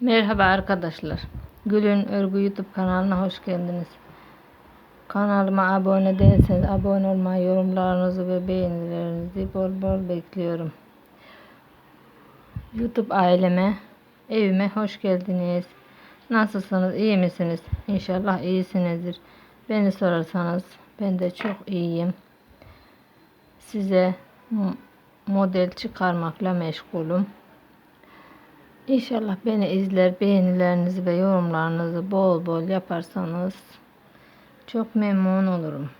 Merhaba arkadaşlar. Gül'ün Örgü YouTube kanalına hoş geldiniz. Kanalıma abone değilseniz abone olmayı, yorumlarınızı ve beğenilerinizi bol bol bekliyorum. YouTube aileme, evime hoş geldiniz. Nasılsınız, iyi misiniz? İnşallah iyisinizdir. Beni sorarsanız ben de çok iyiyim. Size model çıkarmakla meşgulüm. İnşallah beni izler, beğenilerinizi ve yorumlarınızı bol bol yaparsanız çok memnun olurum.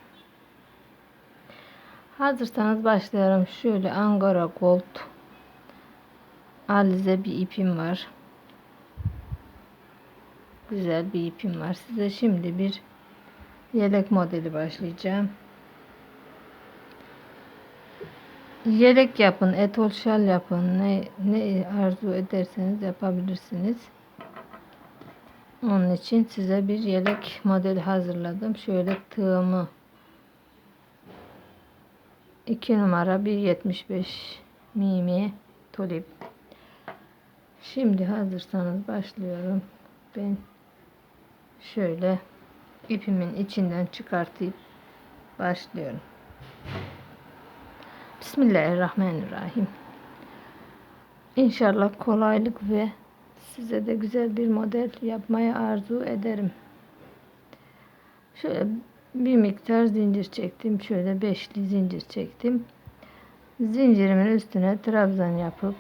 Hazırsanız başlayalım. Şöyle Angora Gold alize bir ipim var. Güzel bir ipim var. Size şimdi bir yelek modeli başlayacağım. Yelek yapın, etol şal yapın. Ne, ne arzu ederseniz yapabilirsiniz. Onun için size bir yelek modeli hazırladım. Şöyle tığımı 2 numara 1.75 mimi tulip. Şimdi hazırsanız başlıyorum. Ben şöyle ipimin içinden çıkartıp başlıyorum. Bismillahirrahmanirrahim. İnşallah kolaylık ve size de güzel bir model yapmayı arzu ederim. Şöyle bir miktar zincir çektim. Şöyle beşli zincir çektim. Zincirimin üstüne trabzan yapıp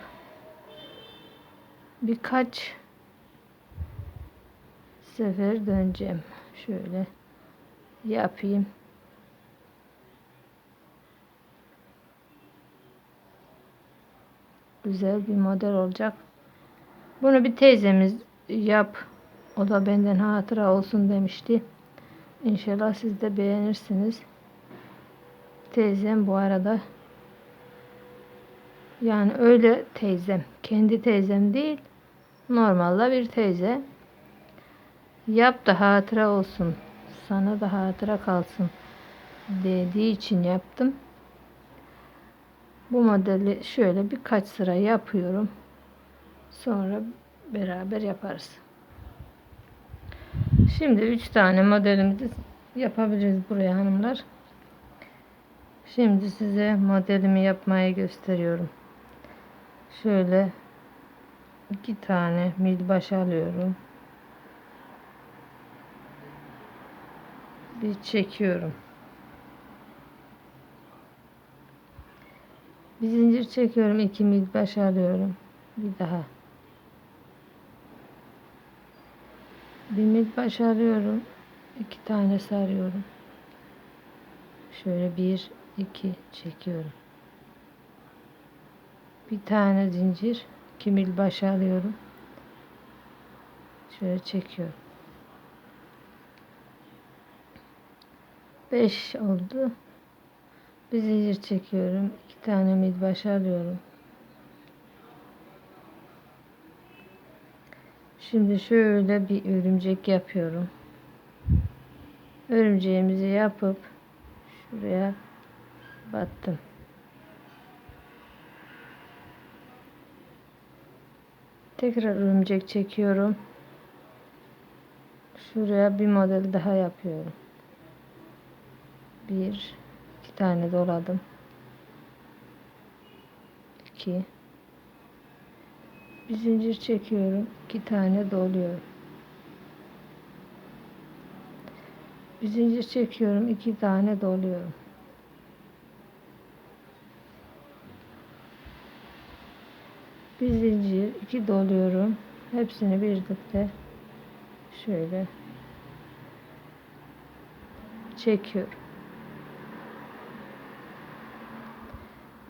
birkaç sefer döneceğim. Şöyle yapayım. Güzel bir model olacak. Bunu bir teyzemiz yap. O da benden hatıra olsun demişti. İnşallah siz de beğenirsiniz. Teyzem bu arada yani öyle teyzem. Kendi teyzem değil. Normalde bir teyze. Yap da hatıra olsun. Sana da hatıra kalsın dediği için yaptım. Bu modeli şöyle birkaç sıra yapıyorum. Sonra beraber yaparız. Şimdi 3 tane modelimizi yapabiliriz buraya hanımlar. Şimdi size modelimi yapmayı gösteriyorum. Şöyle iki tane mil baş alıyorum. Bir çekiyorum. Bir zincir çekiyorum. iki mil baş alıyorum. Bir daha. Bir mil baş alıyorum. iki tane sarıyorum. Şöyle bir, iki çekiyorum. Bir tane zincir. iki mil baş. Şöyle çekiyorum. Beş oldu. Bir zincir çekiyorum. iki tane mil baş alıyorum. Şimdi şöyle bir örümcek yapıyorum. Örümceğimizi yapıp şuraya battım. Tekrar örümcek çekiyorum. Şuraya bir model daha yapıyorum. Bir, tane doladım. İki. Bir zincir çekiyorum. iki tane doluyorum. Bir zincir çekiyorum. iki tane doluyorum. Bir zincir, iki doluyorum. Hepsini birlikte şöyle çekiyorum.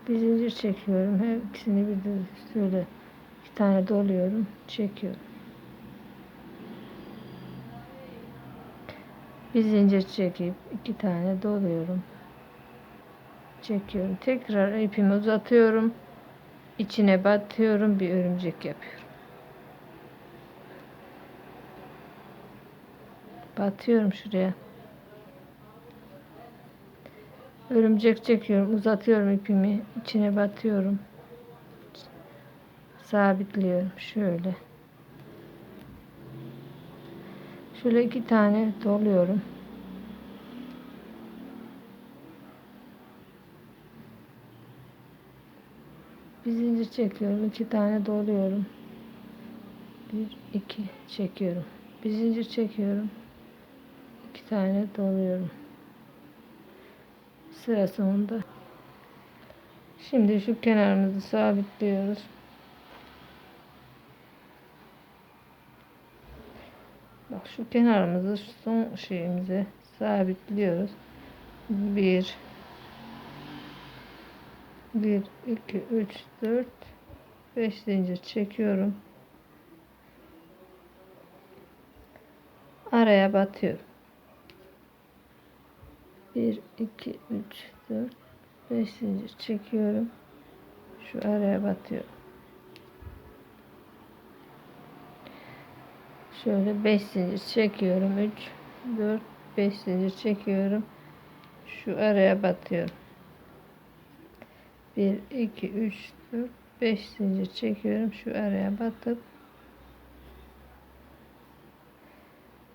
Bir zincir çekiyorum. Her ikisini bir de şöyle iki tane doluyorum. Çekiyorum. Bir zincir çekip iki tane doluyorum. Çekiyorum. Tekrar ipimi uzatıyorum. İçine batıyorum. Bir örümcek yapıyorum. Batıyorum şuraya. Örümcek çekiyorum, uzatıyorum ipimi, içine batıyorum. Sabitliyorum şöyle. Şöyle iki tane doluyorum. Bir zincir çekiyorum. iki tane doluyorum. Bir, iki çekiyorum. Bir zincir çekiyorum. iki tane doluyorum. Sıra sonunda. Şimdi şu kenarımızı sabitliyoruz. Bak şu kenarımızı şu son şeyimize sabitliyoruz. Bir, bir, iki, üç, dört, beş zincir çekiyorum. Araya batıyorum. Bir, iki, üç, dört, beş zincir çekiyorum. Şu araya batıyorum. Şöyle 5 zincir çekiyorum. 3 4 5 zincir çekiyorum. Şu araya batıyorum. 1 2 3 4 5 zincir çekiyorum. Şu araya batıp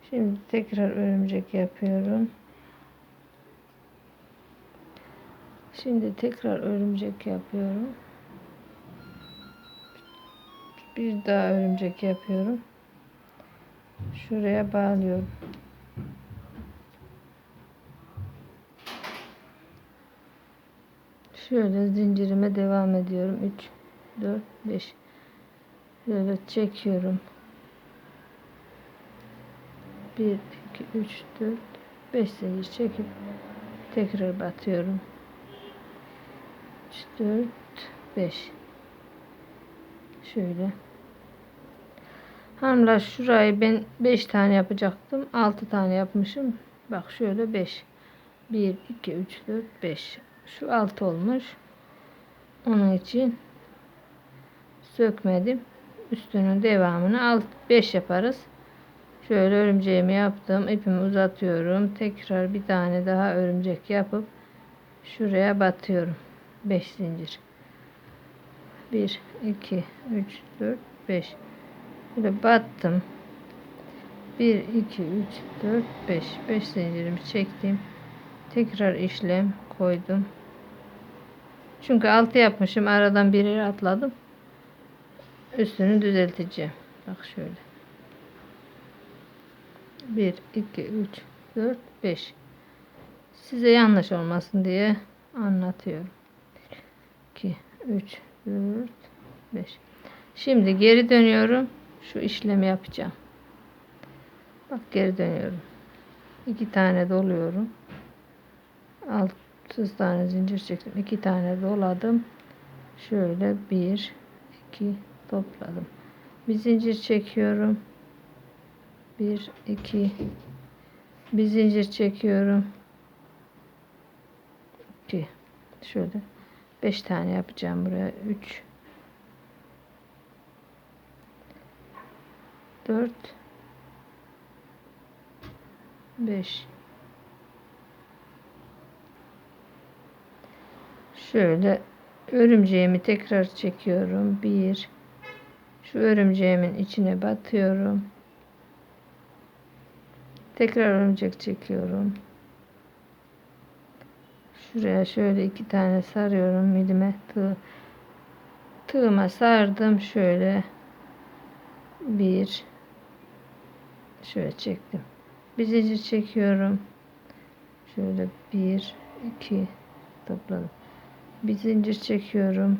Şimdi tekrar örümcek yapıyorum. Şimdi tekrar örümcek yapıyorum. Bir daha örümcek yapıyorum şuraya bağlıyorum. Şöyle zincirime devam ediyorum. 3 4 5 Şöyle çekiyorum. 1 2 3 4 5 zincir çekip tekrar batıyorum. 3 4 5 Şöyle Hanımlar şurayı ben 5 tane yapacaktım. 6 tane yapmışım. Bak şöyle 5. 1, 2, 3, 4, 5. Şu 6 olmuş. Onun için sökmedim. Üstünün devamını 5 yaparız. Şöyle örümceğimi yaptım. İpimi uzatıyorum. Tekrar bir tane daha örümcek yapıp şuraya batıyorum. 5 zincir. 1, 2, 3, 4, 5. Böyle battım. 1, 2, 3, 4, 5. 5 zincirimi çektim. Tekrar işlem koydum. Çünkü 6 yapmışım. Aradan bir yere atladım. Üstünü düzelteceğim. Bak şöyle. 1, 2, 3, 4, 5. Size yanlış olmasın diye anlatıyorum. 2, 3, 4, 5. Şimdi geri dönüyorum şu işlemi yapacağım. Bak geri dönüyorum. İki tane doluyorum. Altı tane zincir çektim. iki tane doladım. Şöyle bir, iki topladım. Bir zincir çekiyorum. Bir, iki, bir zincir çekiyorum. İki. Şöyle beş tane yapacağım buraya. Üç, 4 5 Şöyle örümceğimi tekrar çekiyorum. 1 Şu örümceğimin içine batıyorum. Tekrar örümcek çekiyorum. Şuraya şöyle iki tane sarıyorum milime tığ. Tığıma sardım şöyle. Bir şöyle çektim. Bir zincir çekiyorum. Şöyle bir, iki topladım. Bir zincir çekiyorum.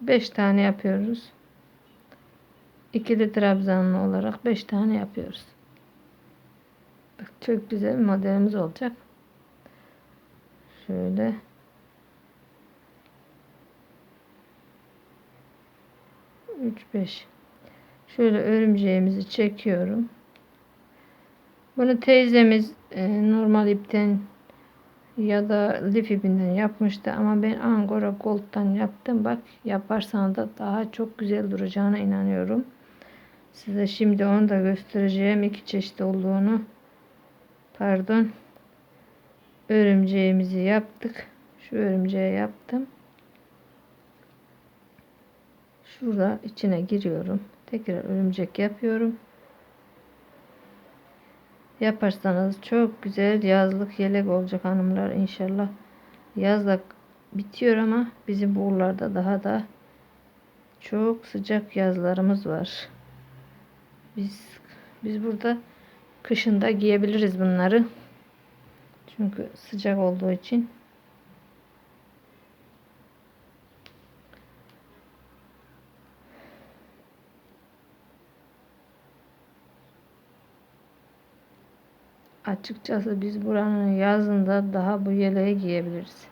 Beş tane yapıyoruz. İkili trabzanlı olarak beş tane yapıyoruz. Bak çok güzel bir modelimiz olacak. Şöyle. 3 5 şöyle örümceğimizi çekiyorum. Bunu teyzemiz e, normal ipten ya da lif ipinden yapmıştı ama ben Angora Gold'dan yaptım. Bak yaparsan da daha çok güzel duracağına inanıyorum size şimdi onu da göstereceğim iki çeşit olduğunu pardon örümceğimizi yaptık şu örümceği yaptım Şurada içine giriyorum. Tekrar örümcek yapıyorum. Yaparsanız çok güzel yazlık yelek olacak hanımlar inşallah. Yazlık bitiyor ama bizim buralarda daha da çok sıcak yazlarımız var. Biz biz burada kışında giyebiliriz bunları. Çünkü sıcak olduğu için. Açıkçası biz buranın yazında daha bu yeleği giyebiliriz.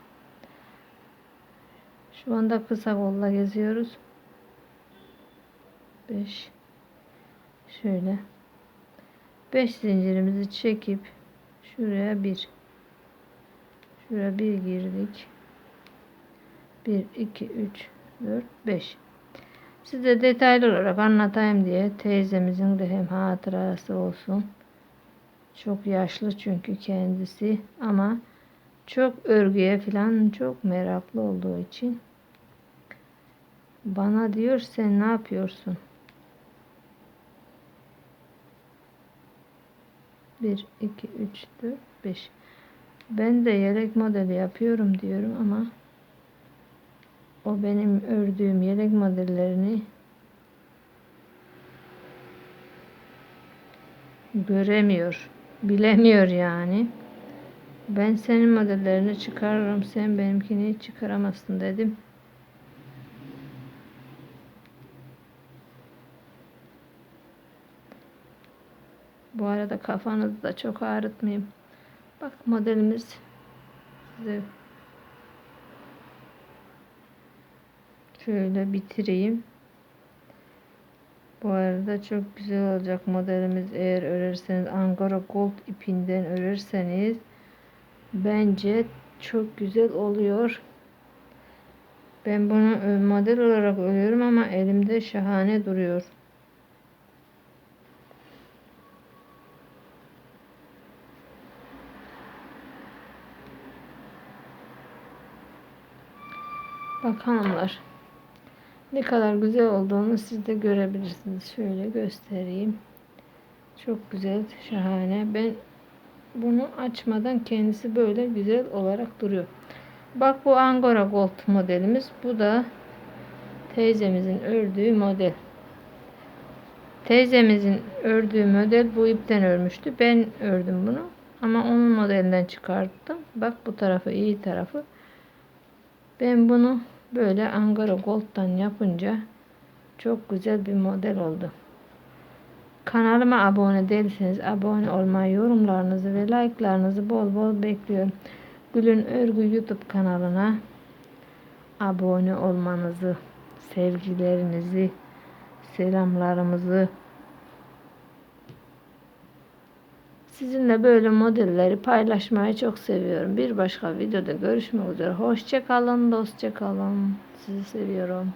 Şu anda kısa kolla geziyoruz. 5 şöyle. 5 zincirimizi çekip şuraya bir. Şuraya bir girdik. 1 2 3 4 5 size detaylı olarak anlatayım diye teyzemizin de hem hatırası olsun. Çok yaşlı çünkü kendisi ama çok örgüye falan çok meraklı olduğu için bana diyor sen ne yapıyorsun? 1, 2, 3, 4, 5. Ben de yelek modeli yapıyorum diyorum ama o benim ördüğüm yelek modellerini göremiyor. Bilemiyor yani. Ben senin modellerini çıkarırım. Sen benimkini çıkaramazsın dedim. Bu arada kafanızı da çok ağrıtmayayım. Bak modelimiz size şöyle bitireyim. Bu arada çok güzel olacak modelimiz eğer örerseniz Angora Gold ipinden örerseniz bence çok güzel oluyor. Ben bunu model olarak örüyorum ama elimde şahane duruyor. Bak hanımlar. Ne kadar güzel olduğunu siz de görebilirsiniz. Şöyle göstereyim. Çok güzel, şahane. Ben bunu açmadan kendisi böyle güzel olarak duruyor. Bak bu Angora Gold modelimiz. Bu da teyzemizin ördüğü model. Teyzemizin ördüğü model bu ipten örmüştü. Ben ördüm bunu. Ama onun modelinden çıkarttım. Bak bu tarafı iyi tarafı. Ben bunu Böyle Angara Gold'dan yapınca çok güzel bir model oldu. Kanalıma abone değilseniz abone olmayı, yorumlarınızı ve like'larınızı bol bol bekliyorum. Gülün Örgü YouTube kanalına abone olmanızı, sevgilerinizi, selamlarımızı Sizinle böyle modelleri paylaşmayı çok seviyorum. Bir başka videoda görüşmek üzere. Hoşçakalın, dostça kalın. Sizi seviyorum.